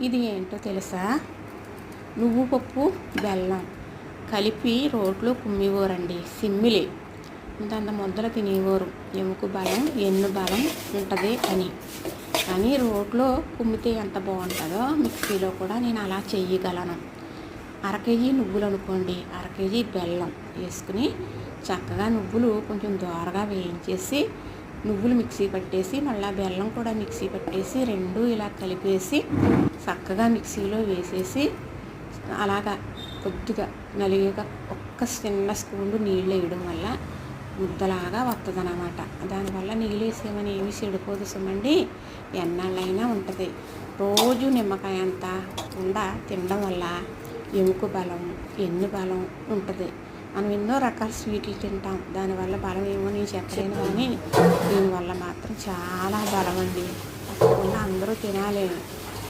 ఇది ఏంటో తెలుసా? నువ్వు పప్పు బెల్లం కలిపి రోట్లో కుమ్మివోరండి. సిమ్మిలి. ఇంతంత ముద్దలు తినేవారు. ఎముక బలం ఎన్ను బలం ఉంటుంది అని. కానీ రోట్లో కుమ్మితే ఎంత బాగుంటుందో మిక్సీలో కూడా నేను అలా చెయ్యగలను. అర కేజీ నువ్వులు అనుకోండి. అర కేజీ బెల్లం వేసుకుని చక్కగా నువ్వులు కొంచెం దోరగా వేయించేసి నువ్వులు మిక్సీ పట్టేసి మళ్ళీ బెల్లం కూడా మిక్సీ పట్టేసి రెండు ఇలా కలిపేసి చక్కగా మిక్సీలో వేసేసి అలాగా కొద్దిగా నలిగేగా ఒక్క చిన్న స్పూన్లు నీళ్ళు వేయడం వల్ల ముద్దలాగా వస్తుంది అనమాట దానివల్ల నీళ్ళు వేసేమని ఏమి చెడిపోదు సుమండి. ఎన్నాళ్ళైనా ఉంటుంది. రోజు నిమ్మకాయ అంతా ఉండ తినడం వల్ల ఎముక బలం ఎన్ను బలం ఉంటుంది. మనం ఎన్నో రకాల స్వీట్లు తింటాం. దానివల్ల బలం ఏమో నేను చెప్పలేను కానీ దీనివల్ల మాత్రం చాలా బలం అండి. తప్పకుండా అందరూ తినాలి.